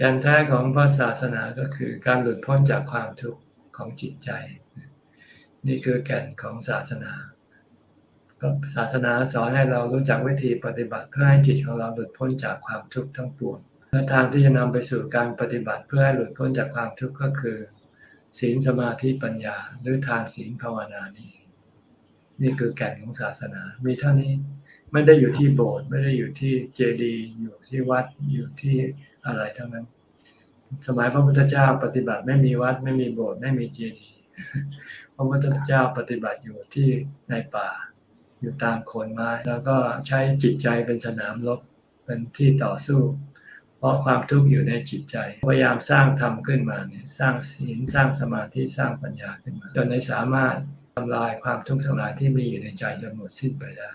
แกนแท้ของพระศาสนาก็คือการหลุดพ้นจากความทุกข์ของจิตใจ นี่คือแก่นของศาสนาก็ศาสนาสอนให้เรารู้จักวิธีปฏิบัติเพื่อให้จิตของเราหลุดพ้นจากความทุกข์ทั้งปวงและทางที่จะนำไปสู่การปฏิบัติเพื่อให้หลุดพ้นจากความทุกข์ก็คือ ศีลสมาธิปัญญา หรือทานศีลภาวนานี่นี่คือแก่นของศาสนา มีเท่านี้ไม่ได้อยู่ที่โบสถ์ไม่ได้อยู่ที่เจดีย์อยู่ที่วัดอยู่ที่อะไรทั้งนั้น สมัยพระพุทธเจ้าปฏิบัติไม่มีวัดไม่มีโบสถ์ไม่มีเจดีย์พระพุทธเจ้าปฏิบัติอยู่ที่ในป่า อยู่ตามโคนไม้ แล้วก็ใช้จิตใจเป็นสนามรบเป็นที่ต่อสู้ เพราะความทุกข์อยู่ในจิตใจพยายามสร้างธรรมขึ้นมาเนี่ยสร้างศีลสร้างสมาธิสร้างปัญญาขึ้นมา จนในสามารถทำลายความทุกข์ทั้งหลายที่มีอยู่ในใจจนหมดสิ้นไปได้